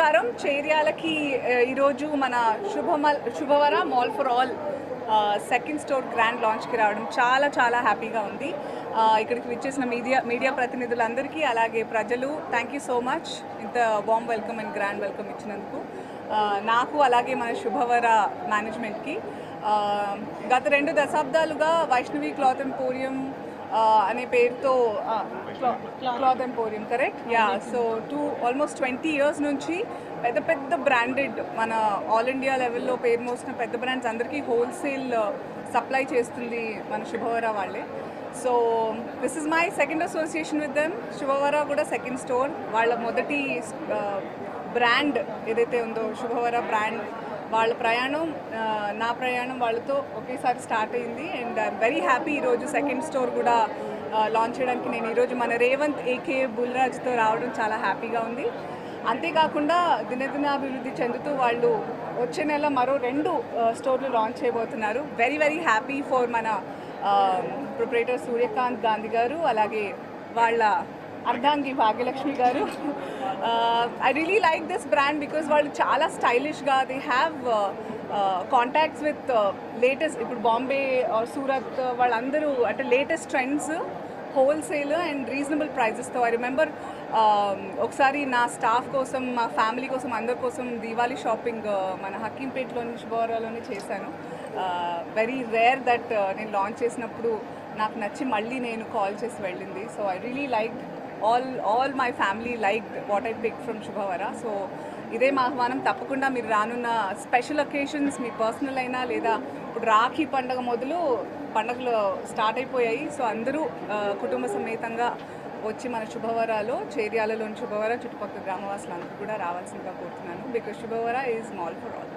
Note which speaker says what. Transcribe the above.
Speaker 1: నమస్కారం. చేర్యాలకి ఈరోజు మన శుభమల్ Shubhavara mall for all second store grand లాంచ్కి రావడం చాలా చాలా హ్యాపీగా ఉంది. ఇక్కడికి విచ్చేసిన మీడియా మీడియా ప్రతినిధులందరికీ అలాగే ప్రజలు థ్యాంక్ యూ సో మచ్ ఇంత bomb welcome and grand welcome ఇచ్చినందుకు. నాకు అలాగే మన శుభవర మేనేజ్మెంట్కి గత రెండు దశాబ్దాలుగా వైష్ణవి క్లాత్ ఎంపోరియం Uh, అనే పేరుతో cloth emporium correct yeah so to almost twenty years నుంచి పెద్ద పెద్ద బ్రాండెడ్ మన ఆల్ ఇండియా లెవెల్లో పేరు మోసిన పెద్ద బ్రాండ్స్ అందరికీ హోల్సేల్ సప్లై uh, చేస్తుంది మన శుభవర వాళ్ళే. So this is my second association with them Shubhavara కూడా సెకండ్ స్టోర్ వాళ్ళ మొదటి uh, బ్రాండ్ ఏదైతే ఉందో శుభవర బ్రాండ్ వాళ్ళ ప్రయాణం నా ప్రయాణం వాళ్ళతో ఒకేసారి స్టార్ట్ అయింది. అండ్ ఐఎమ్ వెరీ హ్యాపీ ఈరోజు సెకండ్ స్టోర్ కూడా లాంచ్ చేయడానికి నేను ఈరోజు మన రేవంత్ ఏకే బుల్రాజ్తో రావడం చాలా హ్యాపీగా ఉంది. అంతేకాకుండా దినదినాభివృద్ధి చెందుతూ వాళ్ళు వచ్చే నెల మరో రెండు స్టోర్లు లాంచ్ చేయబోతున్నారు. వెరీ వెరీ హ్యాపీ ఫర్ మన ప్రొపరేటర్ సూర్యకాంత్ గాంధీ గారు అలాగే వాళ్ళ అర్ధాంగి Bhagyalakshmi garu. I really like this brand because వాళ్ళు చాలా స్టైలిష్గా they have contacts with latest ఇప్పుడు బాంబే సూరత్ uh, uh, వాళ్ళందరూ అంటే latest trends wholesale and reasonable ప్రైజెస్తో I remember ఒకసారి నా స్టాఫ్ కోసం మా ఫ్యామిలీ కోసం అందరి కోసం దీవాలి షాపింగ్ uh, మన హకీంపేటలోని శుభవరాలోనే చేశాను. వెరీ రేర్ దట్ నేను లాంచ్ చేసినప్పుడు నాకు నచ్చి మళ్ళీ నేను కాల్ చేసి వెళ్ళింది. So I really like all all my family like what I pick from Shubhavara so ఇదే మా ఆహ్వానం. తప్పకుండా మీరు రానున్న స్పెషల్ ఒకేషన్స్ మీ పర్సనల్ అయినా లేదా ఇప్పుడు రాఖీ పండగ మొదలు పండగలు స్టార్ట్ అయిపోయాయి. సో అందరూ కుటుంబ సమేతంగా వచ్చి మన శుభవరాలో చేర్యాలలోని శుభవర చుట్టుపక్కల గ్రామవాసులందరూ కూడా రావాల్సిందిగా కోరుతున్నాను. Because Shubhavara is mall for all